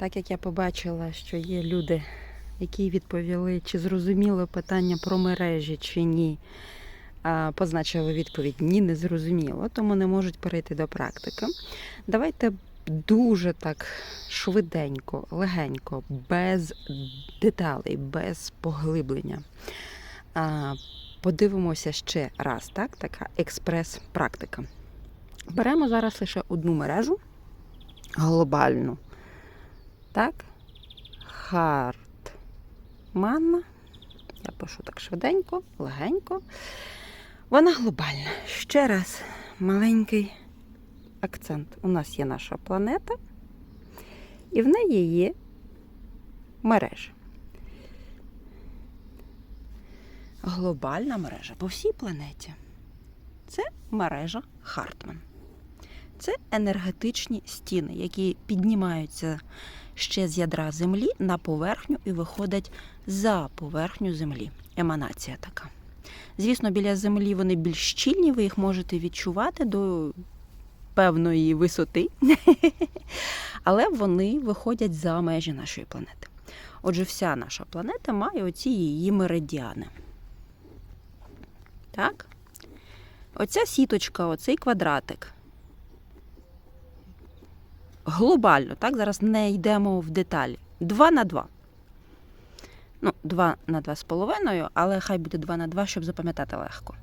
Так як я побачила, що є люди, які відповіли, чи зрозуміло питання про мережі, чи ні, позначили відповідь ні, не зрозуміло, тому не можуть перейти до практики. Давайте дуже так швиденько, легенько, без деталей, без поглиблення. Подивимося ще раз, так? Така експрес-практика. Беремо зараз лише одну мережу глобальну. Так? Хартман. Я пишу так швиденько, легенько. Вона глобальна. Ще раз маленький акцент. У нас є наша планета, і в неї є мережа. Глобальна мережа по всій планеті. Це мережа Хартман. Це енергетичні стіни, які піднімаються ще з ядра землі на поверхню і виходять за поверхню землі. Еманація така. Звісно, біля землі вони більш щільні, ви їх можете відчувати до певної висоти, але вони виходять за межі нашої планети. Отже, вся наша планета має оці її меридіани. Так? Оця сіточка, оцей квадратик. Глобально, так, зараз не йдемо в деталі. 2 на 2. Ну, 2 на 2 з половиною, але хай буде 2 на 2, щоб запам'ятати легко.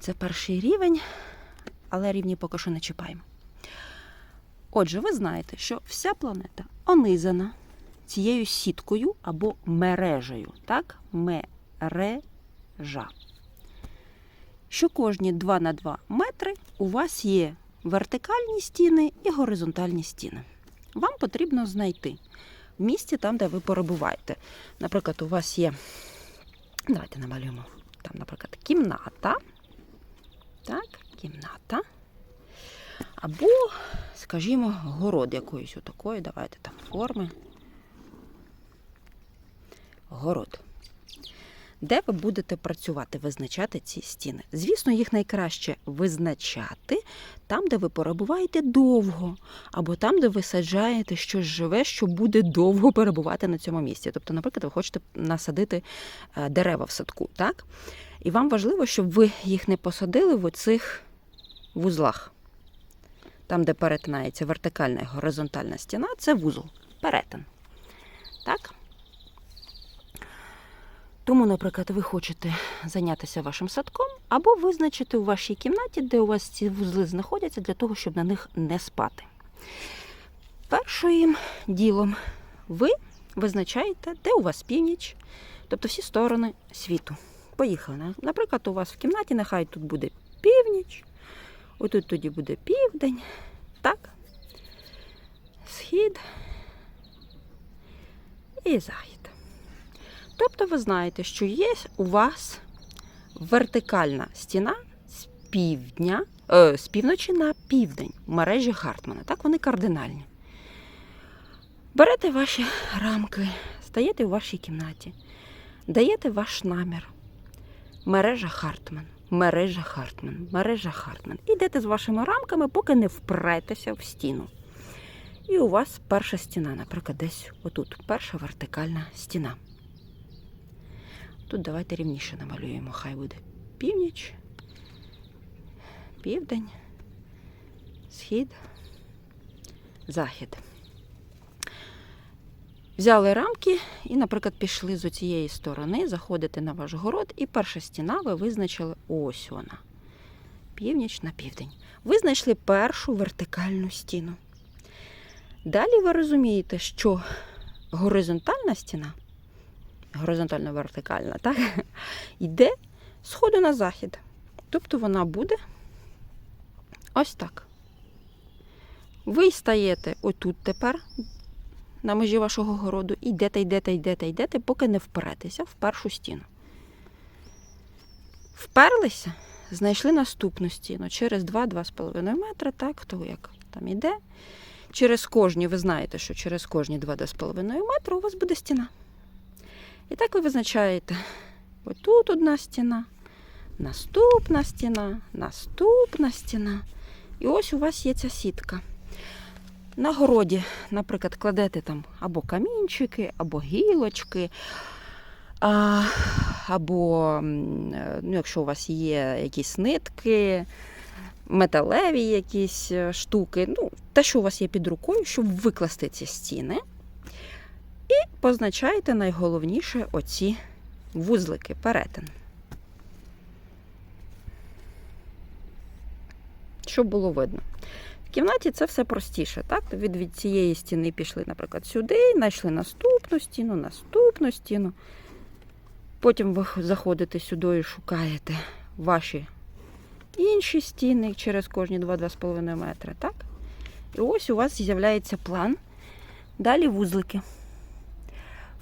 Це перший рівень, але рівні поки що не чіпаємо. Отже, ви знаєте, що вся планета онизана цією сіткою або мережею. Так? Мережа. Що кожні 2 на 2 метри у вас є вертикальні стіни і горизонтальні стіни. Вам потрібно знайти в місці там, де ви перебуваєте. Наприклад, у вас є. Давайте намалюємо. Там, наприклад, кімната. Так, кімната. Або, скажімо, город якоїсь отакої. Давайте там форми. Город. Де ви будете працювати, визначати ці стіни? Звісно, їх найкраще визначати там, де ви перебуваєте довго, або там, де ви саджаєте щось живе, що буде довго перебувати на цьому місці. Тобто, наприклад, ви хочете насадити е, дерева в садку, так? І вам важливо, щоб ви їх не посадили в оцих вузлах. Там, де перетинається вертикальна і горизонтальна стіна, це вузол, перетин. Так? Тому, наприклад, ви хочете зайнятися вашим садком або визначити у вашій кімнаті, де у вас ці вузли знаходяться, для того, щоб на них не спати. Першим ділом ви визначаєте, де у вас північ, тобто всі сторони світу. Поїхали. Наприклад, у вас в кімнаті нехай тут буде північ, отут тоді буде південь, так? Схід і захід. Тобто ви знаєте, що є у вас вертикальна стіна з півдня, е, з півночі на південь в мережі Хартмана. Так, вони кардинальні. Берете ваші рамки, стаєте у вашій кімнаті, даєте ваш намір. Мережа Хартман, мережа Хартман, мережа Хартман. Ідете з вашими рамками, поки не впретеся в стіну. І у вас перша стіна, наприклад, десь отут. Перша вертикальна стіна. Тут давайте рівніше намалюємо. Хай буде північ, південь, схід, захід. Взяли рамки і, наприклад, пішли з цієї сторони, заходите на ваш город, і перша стіна ви визначили ось вона. Північ на південь. Ви знайшли першу вертикальну стіну. Далі ви розумієте, що горизонтальна стіна горизонтально вертикальна, так? Йде сходу на захід. Тобто вона буде ось так. Ви стаєте отут тепер, на межі вашого городу, йдете, йдете, йдете, йдете, поки не вперетеся в першу стіну. Вперлися, знайшли наступну стіну через 2-2,5 метри, так, хто як там іде. Через кожні, ви знаєте, що через кожні 2-2,5 метри у вас буде стіна. І так ви визначаєте, отут одна стіна, наступна стіна, наступна стіна. І ось у вас є ця сітка. На городі, наприклад, кладете там або камінчики, або гілочки, або, ну, якщо у вас є якісь нитки, металеві якісь е, штуки, ну, те, що у вас є під рукою, щоб викласти ці стіни. Позначаєте найголовніше оці вузлики, перетин. Щоб було видно. В кімнаті це все простіше, так? Від, від цієї стіни пішли, наприклад, сюди, знайшли наступну стіну, наступну стіну. Потім ви заходите сюди і шукаєте ваші інші стіни через кожні 2-2,5 метри, так? І ось у вас з'являється план. Далі вузлики.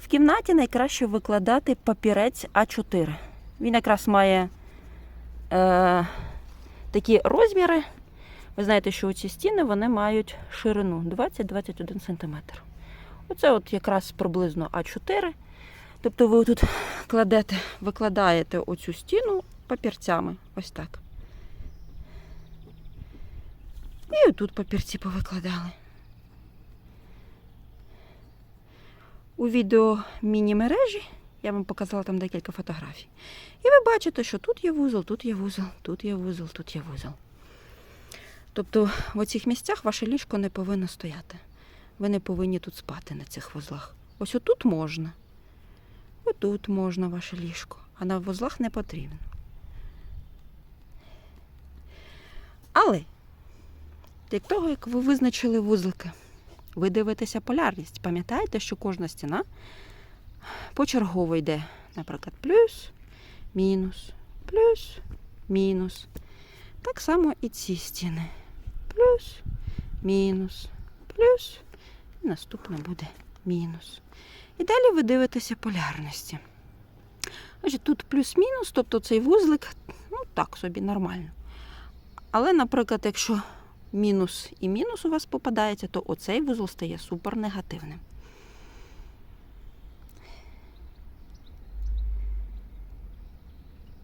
В кімнаті найкраще викладати папірець А4. Він якраз має е, такі розміри. Ви знаєте, що ці стіни вони мають ширину 20-21 см. Оце от якраз приблизно А4. Тобто ви тут кладете, викладаєте оцю стіну папірцями. Ось так. І отут папірці повикладали. У відео міні-мережі я вам показала там декілька фотографій. І ви бачите, що тут є вузол, тут є вузол, тут є вузол, тут є вузол. Тобто в оцих місцях ваше ліжко не повинно стояти. Ви не повинні тут спати на цих вузлах. Ось отут можна. Отут можна ваше ліжко, а на вузлах не потрібно. Але як того, як ви визначили вузлики, ви дивитеся полярність. Пам'ятаєте, що кожна стіна почергово йде, наприклад, плюс, мінус, плюс, мінус. Так само і ці стіни. Плюс, мінус, плюс. І наступне буде мінус. І далі ви дивитеся полярності. Отже, тут плюс-мінус, тобто цей вузлик, ну так собі нормально. Але, наприклад, якщо мінус і мінус у вас попадається, то оцей вузол стає супернегативним.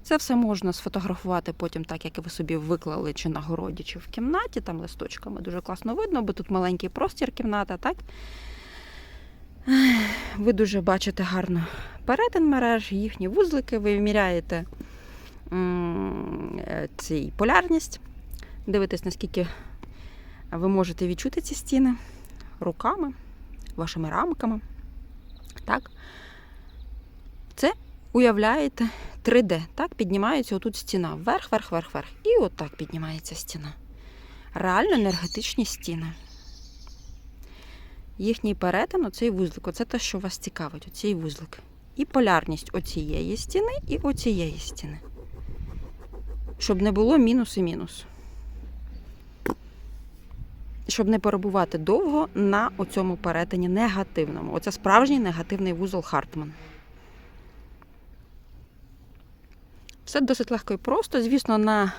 Це все можна сфотографувати потім, так як ви собі виклали чи на городі, чи в кімнаті, там листочками дуже класно видно, бо тут маленький простір кімната, так? Ви дуже бачите гарно перетин мереж, їхні вузлики, ви виміряєте е, цей полярність, дивитесь, наскільки ви можете відчути ці стіни руками, вашими рамками. Так? Це уявляєте 3D. Так, піднімається отут стіна. Вверх, вверх, вверх, вверх. І отак піднімається стіна. Реально енергетичні стіни. Їхній перетин, оцей вузлик, оце те, що вас цікавить, оцей вузлик. І полярність оцієї стіни і оцієї стіни. Щоб не було мінус і мінус. Щоб не перебувати довго на оцьому перетині негативному. Оце справжній негативний вузол Хартман. Все досить легко і просто. Звісно, на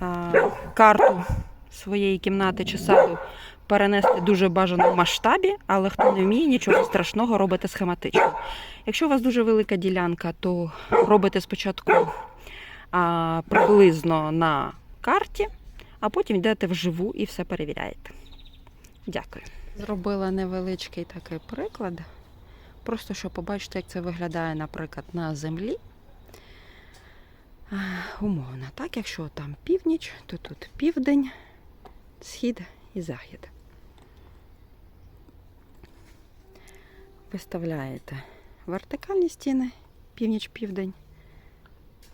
а, карту своєї кімнати чи саду перенести дуже бажано в масштабі, але хто не вміє, нічого страшного робите схематично. Якщо у вас дуже велика ділянка, то робите спочатку а, приблизно на карті, а потім йдете вживу і все перевіряєте. Дякую. Зробила невеличкий такий приклад. Просто щоб побачити, як це виглядає, наприклад, на землі. Умовно, так, якщо там північ, то тут південь, схід і захід. Виставляєте вертикальні стіни, північ-південь,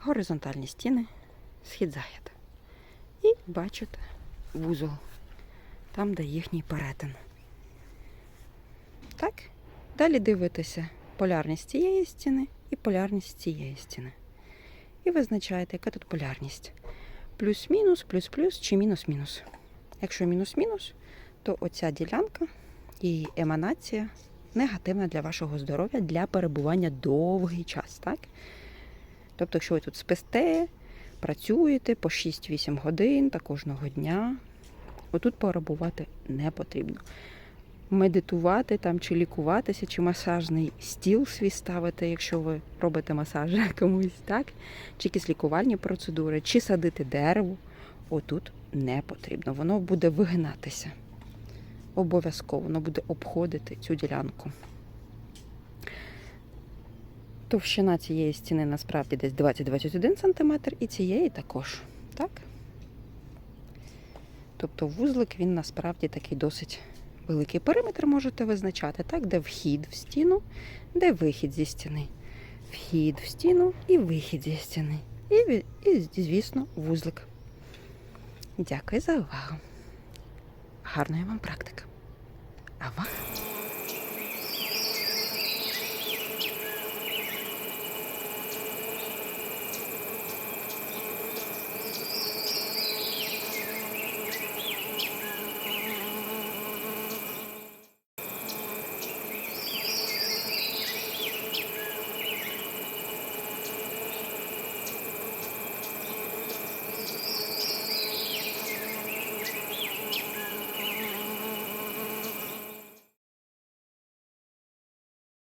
горизонтальні стіни, схід-захід. І бачите вузол, там, де їхній перетин. Так? Далі дивитеся полярність цієї стіни і полярність цієї стіни. І визначаєте, яка тут полярність. Плюс-мінус, плюс-плюс чи мінус-мінус. Якщо мінус-мінус, то оця ділянка, її еманація негативна для вашого здоров'я для перебування довгий час. так? Тобто, якщо ви тут списте, працюєте по 6-8 годин та кожного дня, отут перебувати не потрібно. Медитувати там, чи лікуватися, чи масажний стіл свій ставити, якщо ви робите масаж комусь, так? Чи якісь лікувальні процедури, чи садити дерево, отут не потрібно. Воно буде вигинатися. Обов'язково воно буде обходити цю ділянку. Товщина цієї стіни насправді десь 20-21 см і цієї також. Так? Тобто вузлик він насправді такий досить великий. Периметр можете визначати, так? де вхід в стіну, де вихід зі стіни. Вхід в стіну і вихід зі стіни. І, і звісно, вузлик. Дякую за увагу. Гарної вам практики. А вам